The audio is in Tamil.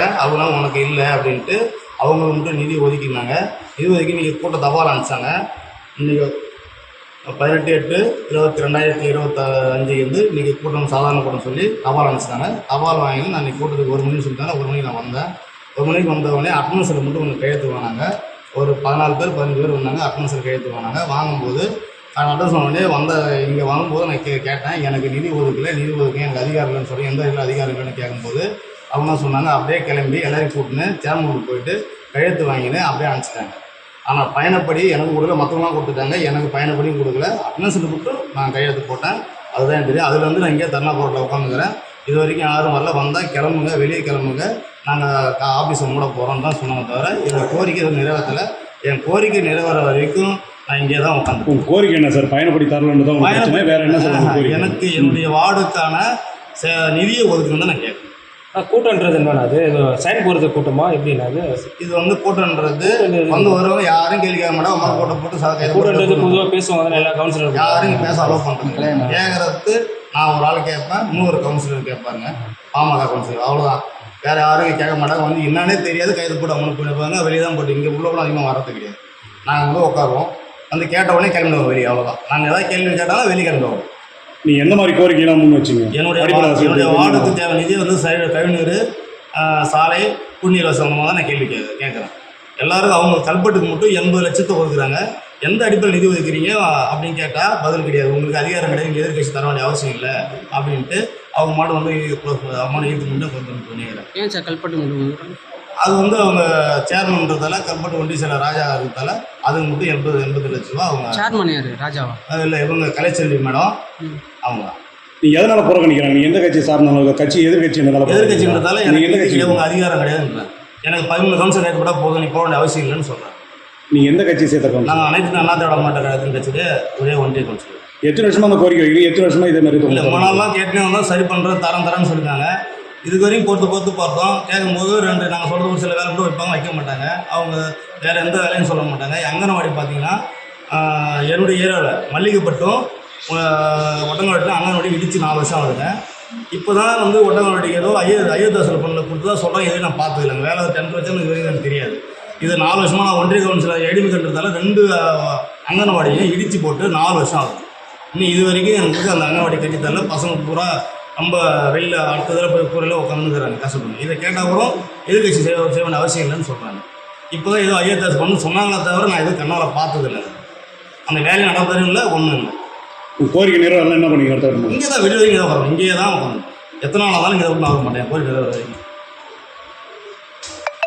அவங்களாம் உனக்கு இல்லை அப்படின்ட்டு அவங்க மட்டும் நிதி ஒதுக்கினாங்க. நிதி ஒதுக்கி நீங்கள் கூட்ட தபால் அனுப்பிச்சாங்க. இன்றைக்கி பதினெட்டு எட்டு இருபத்தி ரெண்டாயிரத்தி இருபத்தஞ்சு வந்து இன்றைக்கி கூட்டம் சாதாரண கூட்டம் சொல்லி தபால் அனுப்பிச்சிட்டாங்க தபால் வாங்கி நான் இன்றைக்கி கூட்டத்துக்கு ஒரு மணிக்கு சொல்லிட்டாங்க. ஒரு மணிக்கு நான் வந்தேன். ஒரு மணிக்கு வந்த உடனே மட்டும் கொஞ்சம் கையெழுத்து வாங்கினாங்க. ஒரு பதினாலு பேர் பதினஞ்சு பேர் வந்தாங்க. அட்னன்ஸில் கையெழுத்து வாங்கினாங்க. வாங்கும்போது நான் அட்ரஸ் உடனே வந்த இங்கே வரும்போது நான் கே கேட்டேன். எனக்கு நிதி ஒதுக்கலை. நிதி ஒதுக்க எனக்கு அதிகாரம் இல்லைன்னு சொல்லி எந்த இதில் அதிகாரம் இல்லைன்னு கேட்கும்போது அவங்க சொன்னாங்க அப்படியே கிளம்பி எல்லாரையும் கூட்டின்னு சேர்மனுக்கு போயிட்டு கையெழுத்து வாங்கின்னு அப்படியே அனுப்பிச்சிட்டாங்க. ஆனால் பயணப்படி எனக்கு கொடுக்கல மற்றவங்களாம் கொடுத்துட்டாங்க. எனக்கு பயணப்படியும் கொடுக்கல. அட்னன்ஸில் மட்டும் நான் கையெழுத்து போட்டேன். அதுதான் எனக்கு தெரியும். அதுல இருந்து நான் இங்கே தர்ணா போர்ட்டில் உட்காந்துக்கிறேன். இது வரைக்கும் யாரும் வரல. வந்தால் கிளம்புங்க வெளியே கிளம்புங்க. நாங்கள் ஆஃபீஸை மூட போகிறோம் தான் சொன்னாங்க தவிர என் கோரிக்கை நிறைவேற்றலை. என் கோரிக்கை நிறைவேற வரைக்கும் நான் இங்கே தான் உட்காந்து கோரிக்கை என்ன சார்? பயணப்படி தரலன்னு தான் வேற என்ன சார் எனக்கு என்னுடைய வார்டுக்கான ச- நிதியை ஒதுக்கணும் தான் நான் கேட்குறேன். கூட்டம்ன்றது என்னன்னா அது? சைன் போடுறது கூட்டமா? எப்படின்னா அது? இது வந்து கூட்டம்ன்றது வந்து வருவாங்க யாரும் கேள்வி கேட்க மாட்டாங்க. அம்மா கூட்டம் போட்டு சா- கையில கூட்டம்ன்றது பொதுவாக பேசுவாங்க. எல்லா கவுன்சிலரும் யாரும் பேச அலோவ் பண்ணுறது கேட்கறதுக்கு நான் ஒரு ஆள் கேட்பேன் இன்னொரு கவுன்சிலர் கேட்பாருங்க. பாமக கவுன்சிலர் அவ்வளோதான் வேற யாரும் கேட்க மாட்டாங்க. வந்து என்னன்னே தெரியாது. கைது போட்டு அம்மனு போயிருப்பாங்க வெளியே தான் போட்டு. இங்கே உள்ள கூட அதிகமாக வரது கிடையாது. நாங்கள் வந்து உட்காருவோம். வந்து கேட்ட உடனே கிளம்பிடுவோம் வெளியே. அவ்வளோதான் நாங்கள் ஏதாவது கேள்வி கேட்டாலும் வெளியே கிளம்பிடுவோம். நீங்க எந்த மாதிரி கோரிக்கைலாம் முன் வச்சீங்க? என்னுடைய வசதி என்னுடைய தேவை. வார்டுக்கு தேவை நிதி வந்து கழிவுநீர் சாலை குடிநீர் சம்பந்தமாக தான் நான் கேள்வி கேட்குறேன். எல்லாருக்கும் அவங்க கல்பட்டுக்கு மட்டும் எண்பது லட்சத்தை ஒதுக்குறாங்க எந்த அடிப்படையில் நிதி ஒதுக்குறீங்க அப்படின்னு கேட்டால் பதில் கிடையாது. உங்களுக்கு அதிகாரம் கிடையாது எதிர்கட்சி தர வேண்டிய அவசியம் இல்லை அப்படின்ட்டு அவங்க மட்டும் வந்து அம்மா ஈர்த்து மட்டும் கொஞ்சம் பண்ணிக்கிறேன் ஏன் சார் கல்பட்டு மட்டும் அது வந்து அவங்க சேர்மன்றதால கல்பட்டு ஒன்றிய செயலர் ராஜா இருக்கிறதால அதுக்கு மட்டும் எண்பது எண்பது லட்ச ரூபா அவங்க சேர்மன் யாரு? ராஜாவா? இல்லை இவங்க கலைச்செல்வி மேடம். அவங்க நீங்க எதனால புறக்கணிக்கிறாங்க நீங்க எந்த கட்சியை சார்ந்தவங்க கட்சி எதிர்கட்சி எதிர்கட்சின்றதால நீங்க எந்த எனக்கு கட்சி இவங்க அதிகாரம் கிடையாதுன்றேன் எனக்கு பதிமூணு கவுன்சில் ஏற்பட்டா போதும் நீ போக வேண்டிய அவசியம் இல்லைன்னு சொல்கிறேன் நீங்க எந்த கட்சியை சேர்த்த நாங்கள் அனைத்து அண்ணா திராவிட மாவட்ட கழகத்தின் கட்சியிலே ஒரே ஒன்றிய கவுன்சிலர். எத்தனை வருஷமா அந்த கோரிக்கை வைக்கிறீங்க? எத்தனை வருஷமா இதே மாதிரி இல்லை கேட்டுனே வந்தோம் சரி பண்ணுறோம் தரம் தரேன்னு சொல்லிட்டாங்க இதுக்கு வரையும் பொறுத்து பொறுத்து பார்த்தோம். கேட்கும்போது ரெண்டு நாங்கள் சொல்கிற ஒரு சில வேலை மட்டும் வைப்பாங்க வைக்க மாட்டாங்க. அவங்க வேறு எந்த வேலையும் சொல்ல மாட்டாங்க. அங்கனவாடி பார்த்தீங்கன்னா என்னுடைய ஏரியாவில் மல்லிகைப்பட்டும் ஆஹ், அங்கன்வாடி இடித்து நாலு வருஷம் ஆகுதுங்க. இப்போ தான் வந்து ஒட்டங்காட்டிக்கு ஏதோ ஐயோ அயோத்தாசல் பண்ணல கொடுத்து தான் சொல்கிறோம் எதுவும் நான் பார்த்தது இல்லைங்க. வேலை டென் பர்சன்ட் இது வரைக்கும் எனக்கு தெரியாது. இது நாலு வருஷமாக நான் ஒன்றிய கவுன்சிலர் எடிமி கட்டுறதால ரெண்டு அங்கன்வாடியும் இடித்து போட்டு நாலு வருஷம் ஆகுது. இன்னும் இது வரைக்கும் எனக்கு அந்த அங்கன்வாடி கட்டித்தரல பசங்க பூரா ரொம்ப வெளியில் அடுத்த தடவை போய் கூரையில் உட்காந்துக்கிறாங்க கஷ்டப்படுங்க இதை கேட்டால் கூட எதிர்கட்சி செய்ய செய்ய வேண்டிய அவசியம் இல்லைன்னு சொல்கிறாங்க இப்போ தான் ஏதோ ஐஏதாஸ் பண்ணு சொன்னாங்களே தவிர நான் எதுவும் கண்ணால் பார்த்ததில்லை. அந்த வேலையை நடந்ததும் இல்லை ஒன்றும் இல்லை. கோரிக்கை நிறைவேறலாம் என்ன பண்ணி அடுத்த இங்கே தான் வெளியே தான் வரும் இங்கேயே தான் வரணும். எத்தனை நாள் ஆனாலும் இங்கே ஆக மாட்டேன். கோரிக்கை நிறைவேற வரைக்கும்